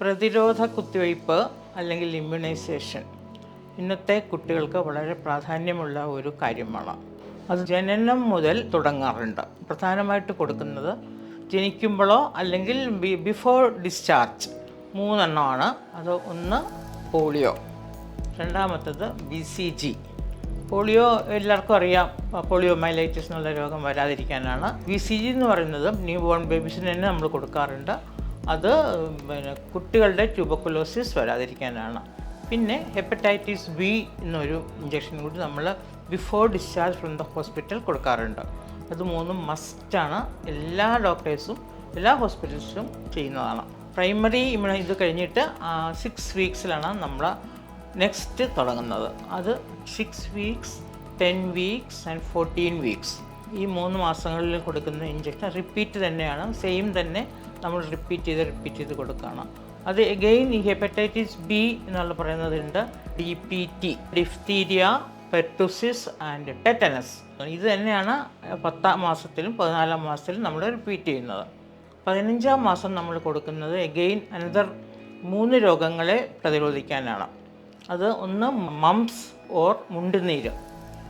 പ്രതിരോധ കുത്തിവയ്പ്പ് അല്ലെങ്കിൽ ഇമ്മ്യൂണൈസേഷൻ ഇന്നത്തെ കുട്ടികൾക്ക് വളരെ പ്രാധാന്യമുള്ള ഒരു കാര്യമാണ്. അത് ജനനം മുതൽ തുടങ്ങാറുണ്ട്. പ്രധാനമായിട്ട് കൊടുക്കുന്നത് ജനിക്കുമ്പോഴോ അല്ലെങ്കിൽ ബിഫോർ ഡിസ്ചാർജ് മൂന്നെണ്ണമാണ്. അത് ഒന്ന് പോളിയോ രണ്ടാമത്തത് ബി സി ജി പോളിയോ എല്ലാവർക്കും അറിയാം. പോളിയോ മൈലൈറ്റിസ് എന്നുള്ള രോഗം വരാതിരിക്കാനാണ്. ബി സി ജി എന്ന് പറയുന്നത് ന്യൂ ബോൺ ബേബീസിന് തന്നെ നമ്മൾ കൊടുക്കാറുണ്ട്. അത് പിന്നെ കുട്ടികളുടെ ട്യൂബക്കുലോസിസ് വരാതിരിക്കാനാണ്. പിന്നെ ഹെപ്പറ്റൈറ്റിസ് ബി എന്നൊരു ഇഞ്ചക്ഷൻ കൂടി നമ്മൾ before discharge from the hospital കൊടുക്കാറുണ്ട്. അത് മൂന്നും മസ്റ്റാണ് എല്ലാ ഡോക്ടേഴ്സും എല്ലാ ഹോസ്പിറ്റൽസും ചെയ്യുന്നതാണ്. പ്രൈമറി ഇമ്മ്യൂണി ഇത് കഴിഞ്ഞിട്ട് സിക്സ് വീക്സിലാണ് നമ്മൾ നെക്സ്റ്റ് തുടങ്ങുന്നത്. അത് six weeks ten weeks and fourteen weeks ഈ മൂന്ന് മാസങ്ങളിൽ കൊടുക്കുന്ന ഇഞ്ചക്ഷൻ റിപ്പീറ്റ് തന്നെയാണ്. സെയിം തന്നെ നമ്മൾ റിപ്പീറ്റ് ചെയ്ത് റിപ്പീറ്റ് ചെയ്ത് കൊടുക്കുകയാണ് അത് എഗെയിൻ ഈ ഹെപ്പറ്റൈറ്റിസ് ബി എന്നുള്ള പറയുന്നതുണ്ട് D P T diphtheria pertussis and tetanus ഇത് തന്നെയാണ് പത്താം മാസത്തിലും പതിനാലാം മാസത്തിലും നമ്മൾ റിപ്പീറ്റ് ചെയ്യുന്നത്. പതിനഞ്ചാം മാസം നമ്മൾ കൊടുക്കുന്നത് എഗെയിൻ അനദർ മൂന്ന് രോഗങ്ങളെ പ്രതിരോധിക്കാനാണ്. അത് ഒന്ന് മംസ് ഓർ മുണ്ടുനീര്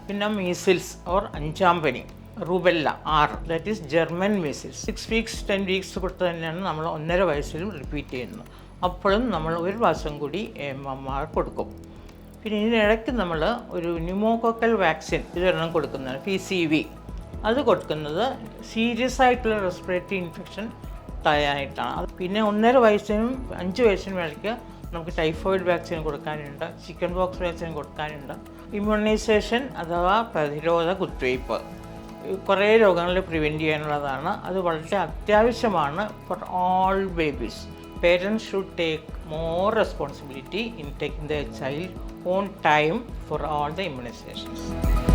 പിന്നെ മീസിൽസ് ഓർ അഞ്ചാം പനി. Rubella or that is German measles six weeks ten weeks കൊടുത്ത് തന്നെയാണ് നമ്മൾ ഒന്നര വയസ്സിലും റിപ്പീറ്റ് ചെയ്യുന്നത്. അപ്പോഴും നമ്മൾ ഒരു മാസം കൂടി ആർ കൊടുക്കും. പിന്നെ ഇതിനിടയ്ക്ക് നമ്മൾ ഒരു ന്യൂമോകോക്കൽ വാക്സിൻ ഇതൊരെണ്ണം കൊടുക്കുന്നതാണ് പി സി വി അത് കൊടുക്കുന്നത് സീരിയസ് ആയിട്ടുള്ള റെസ്പിറേറ്ററി ഇൻഫെക്ഷൻ തയ്യാറായിട്ടാണ്. പിന്നെ ഒന്നര വയസ്സിനും അഞ്ച് വയസ്സിനും ഇടയ്ക്ക് നമുക്ക് ടൈഫോയിഡ് വാക്സിൻ കൊടുക്കാനുണ്ട് ചിക്കൻ ബോക്സ് വാക്സിൻ കൊടുക്കാനുണ്ട്. ഇമ്മ്യൂണൈസേഷൻ അഥവാ പ്രതിരോധ കുത്തിവയ്പ്പ്. കുറേ രോഗങ്ങൾ പ്രിവെന്റ് ചെയ്യാനുള്ളതാണ്. അത് വളരെ അത്യാവശ്യമാണ് for all babies parents should take more responsibility in taking the child on time for all the immunisations